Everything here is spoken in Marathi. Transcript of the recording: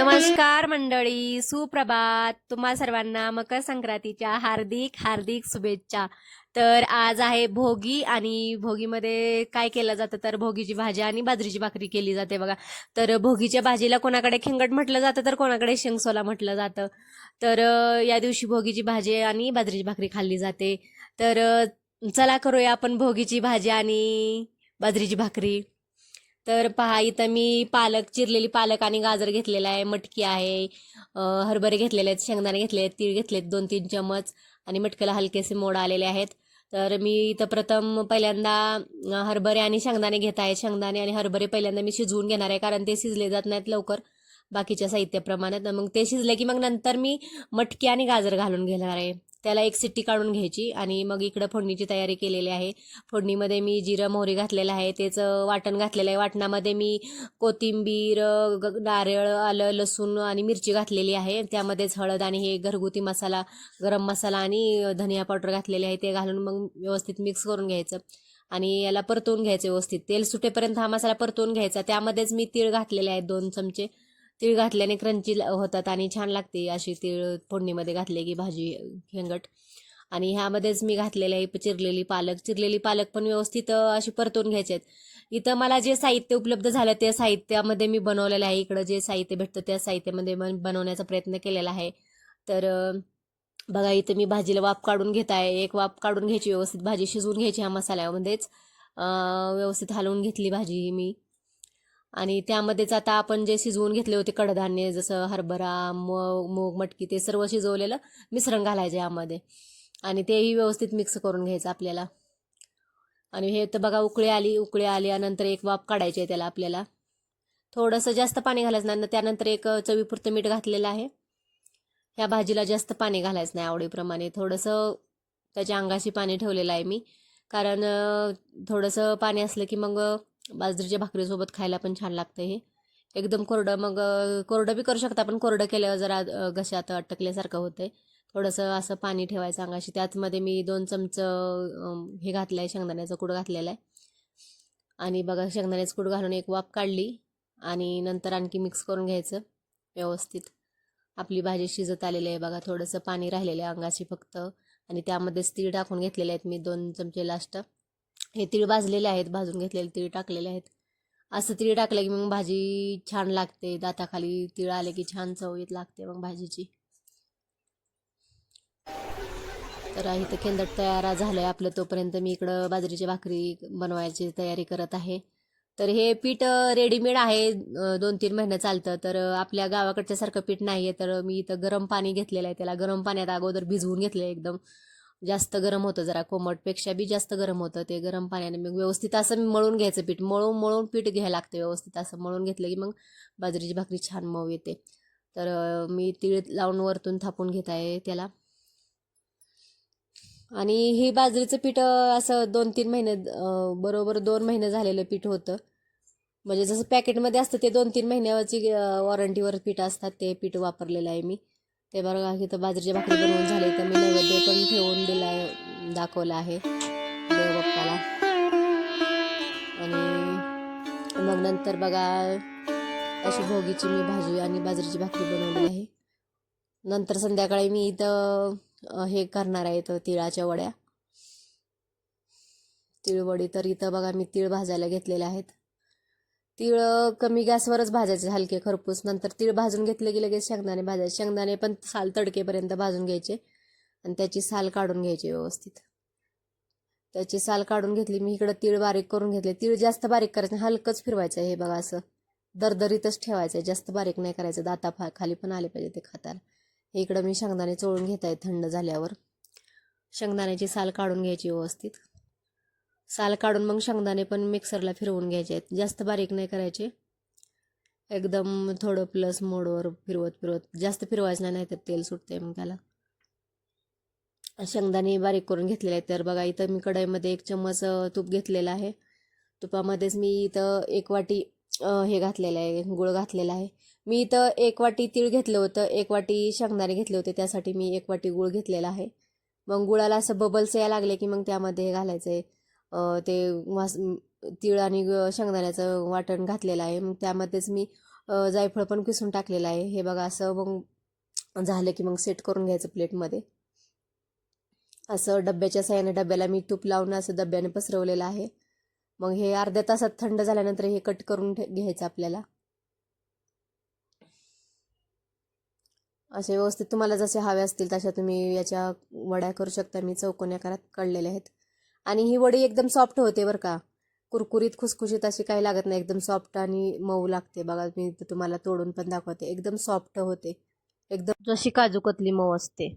नमस्कार मंडळी सुप्रभात. तुम्हा सर्वांना मकर संक्रांतीच्या हार्दिक हार्दिक शुभेच्छा. तर आज आहे भोगी आणि भोगीमध्ये काय केलं जातं? तर भोगीची भाजी आणि बाजरीची भाकरी केली जाते बघा. तर भोगीच्या भाजीला कोणाकडे खिंगट म्हटलं जातं? तर कोणाकडे शेंगसोला म्हटलं जातं? तर या दिवशी भोगीची भाजी आणि बाजरीची भाकरी खाल्ली जाते. तर चला करूया आपण भोगीची भाजी आणि बाजरीची भाकरी. तर पहा इथं मी पालक चिरलेली पालक आणि गाजर घेतलेला आहे. मटकी आहे हरभरे घेतलेले आहेत शेंगदाणे घेतले आहेत तीळ घेतलेत दोन तीन चमच आणि मटक्याला हलकेसे मोड आलेले आहेत. तर मी इथं प्रथम पहिल्यांदा हरभरे आणि शेंगदाणे घेत आहे. शेंगदाणे आणि हरभरे पहिल्यांदा मी शिजवून घेणार आहे कारण ते शिजले जात नाहीत लवकर बाकीच्या साहित्याप्रमाणे. तर मग ते शिजले की मग नंतर मी मटकी आणि गाजर घालून घेणार आहे. त्याला एक सिट्टी काढून घ्यायची आणि मग इकडं फोडणीची तयारी केलेली आहे. फोडणीमध्ये मी जिरं मोहरी घातलेलं आहे. त्याचं वाटण घातलेलं आहे. वाटणामध्ये मी कोथिंबीर ग- नारळ आलं लसूण आणि मिरची घातलेली आहे. त्यामध्येच हळद आणि हे घरगुती मसाला गरम मसाला आणि धनिया पावडर घातलेली आहे. ते घालून मग व्यवस्थित मिक्स करून घ्यायचं आणि याला परतवून घ्यायचं व्यवस्थित. तेल सुटेपर्यंत हा मसाला परतवून घ्यायचा. त्यामध्येच मी तीळ घातलेले आहेत दोन चमचे. तीळ घातल्याने क्रंची ल- होतात आणि छान लागते अशी तीळ फोडणीमध्ये घातले की भाजी हेंगट आणि ह्यामध्येच मी घातलेले आहे चिरलेली पालक. चिरलेली पालक पण व्यवस्थित अशी परतून घ्यायचे आहेत. इथं मला जे साहित्य उपलब्ध झालं त्या साहित्यामध्ये मी बनवलेलं आहे. इकडं जे साहित्य भेटतं त्या साहित्यामध्ये बनवण्याचा प्रयत्न केलेला आहे. तर बघा इथं मी भाजीला वाफ काढून घेत आहे. एक वाफ काढून घ्यायची व्यवस्थित भाजी शिजवून घ्यायची ह्या मसाल्यामध्येच. व्यवस्थित हलवून घेतली भाजी ही मी. आणि त्यामध्येच आता आपण जे शिजवून घेतले होते कडधान्य जसं हरभरा मग मूग मटकी ते सर्व शिजवलेलं मिश्रण घालायचं यामध्ये. आणि तेही व्यवस्थित मिक्स करून घ्यायचं आपल्याला. आणि हे तर बघा उकळी आली उकळी आल्यानंतर एक वाफ काढायची आहे त्याला आपल्याला. थोडंसं जास्त पाणी घालायचं नाही त्यानंतर एक चवीपुरतं मीठ घातलेलं आहे. ह्या भाजीला जास्त पाणी घालायचं नाही आवडीप्रमाणे. थोडंसं त्याच्या अंगाशी पाणी ठेवलेलं आहे मी. कारण थोडंसं पाणी असलं की मग बाजरीच्या भाकरीसोबत खायला पण छान लागतं हे. एकदम कोरडं मग कोरडं बी करू शकता पण कोरडं केल्यावर जरा घशात अटकल्यासारखं होतंय. थोडंसं असं पाणी ठेवायचं अंगाशी. त्याचमध्ये मी दोन चमचं हे घातलं आहे शेंगदाण्याचं कूड घातलेलं आहे आणि बघा शेंगदाण्याचं कूड घालून एक वाफ काढली आणि नंतर आणखी मिक्स करून घ्यायचं व्यवस्थित. आपली भाजी शिजत आलेली आहे बघा थोडंसं पाणी राहिलेलं आहे अंगाशी फक्त. आणि त्यामध्येच तीळ टाकून घेतलेले आहेत मी दोन चमचे लास्ट. हे तीळ भाजलेले आहेत भाजून घेतलेले तीळ टाकलेले आहेत. असं तीळ टाकलं की मग भाजी छान लागते. दाताखाली तीळ आले की छान चव येत लागते मग भाजीची. तर इथं केंदट तयार झालं आहे आपलं. तोपर्यंत मी इकडं बाजरीची भाकरी बनवायची तयारी करत आहे. तर हे पीठ रेडीमेड आहे. दोन तीन महिने चालतं. तर आपल्या गावाकडच्यासारखं पीठ नाही आहे तर मी इथं गरम पाणी घेतलेलं आहे. त्याला गरम पाण्यात अगोदर भिजवून घेतलं आहे एकदम. जास्त गरम होतं जरा कोमटपेक्षा बी जास्त गरम होतं. ते गरम पाण्याने मग व्यवस्थित असं मी मळून घ्यायचं पीठ. मळून मळून पीठ घ्यायला लागतं व्यवस्थित असं मळून घेतलं की मग बाजरीची भाकरी छान मऊ येते. तर मी तीळ लावून वरतून थापून घेत आहे त्याला. आणि हे बाजरीचं पीठ असं दोन तीन महिने बरोबर दोन महिने झालेलं पीठ होतं. म्हणजे जसं पॅकेटमध्ये असतं ते दोन तीन महिन्याची वॉरंटीवर पीठ असतात ते पीठ वापरलेलं आहे मी. ते बघा इथं बाजरीची भाकरी बनवून झाली तर मी नैवेद्य पण ठेवून दिला आहे दाखवला आहे देवबाप्पाला. आणि मग नंतर बघा अशी भोगीची मी भाजी आणि बाजरीची भाकरी बनवली आहे. नंतर संध्याकाळी मी इथं हे करणार आहे तर तिळाच्या वड्या. तिळवडी तर इथं बघा मी तीळ भाजायला घेतलेले आहेत. तीळ कमी गॅसवरच भाजायचे हलके खरपूस. नंतर तीळ भाजून घेतले की लगेच शेंगदाणे भाजायचे. शेंगदाणे पण साल तडकेपर्यंत भाजून घ्यायचे. आणि त्याची साल काढून घ्यायची व्यवस्थित. त्याची साल काढून घेतली. मी इकडं तीळ बारीक करून घेतले. तीळ जास्त बारीक करायचं हलकंच फिरवायचं हे बघा असं. दरदरीतच ठेवायचं. आहे जास्त बारीक नाही करायचं. दाता फा खाली पण आले पाहिजे ते खाताला हे इकडं मी शेंगदाणे चोळून घेत आहे थंड झाल्यावर. शेंगदाण्याची साल काढून घ्यायची व्यवस्थित. साल काढून मग शेंगदाणे पण मिक्सरला फिरवून घ्यायचे आहेत. जास्त बारीक नाही करायचे. एकदम थोडं प्लस मोडवर फिरवत फिरवत. जास्त फिरवायचं नाही तर तेल सुटते मग त्याला. शेंगदाणे बारीक करून घेतलेले आहेत. तर बघा इथं मी कढईमध्ये एक चम्मच तूप घेतलेलं आहे. तुपामध्येच मी इथं एक वाटी हे घातलेलं आहे. गुळ घातलेला आहे. मी इथं एक वाटी तीळ घेतलं होतं. एक वाटी शेंगदाणे घेतले होते. त्यासाठी मी एक वाटी गुळ घेतलेला आहे. मग गुळाला असं बबल्स यायला लागले की मग त्यामध्ये हे घालायचं आहे ते वास तीळ आणि शेंगदाण्याचं वाटण घातलेलं आहे. मग त्यामध्येच मी जायफळ पण किसून टाकलेलं आहे. हे बघा असं मग झालं की मग सेट करून घ्यायचं प्लेटमध्ये. असं डब्याच्या साह्याने डब्याला मी तूप लावून असं डब्याने पसरवलेलं आहे. मग हे अर्ध्या तासात थंड झाल्यानंतर हे कट करून ठे- घ्यायचं आपल्याला. असे व्यवस्थित तुम्हाला जसे हवे असतील तशा तुम्ही याच्या वड्या करू शकता. मी चौकोन्या आकारात काढलेल्या आहेत. आणि ही वडी एकदम सॉफ्ट होते बरं का. कुरकुरीत खुसखुशीत अशी काही लागत नाही. एकदम सॉफ्ट आणि मऊ लागते बघा. मी तुम्हाला तोडून पण दाखवते. एकदम सॉफ्ट होते. एकदम जशी काजू कतली मऊ असते.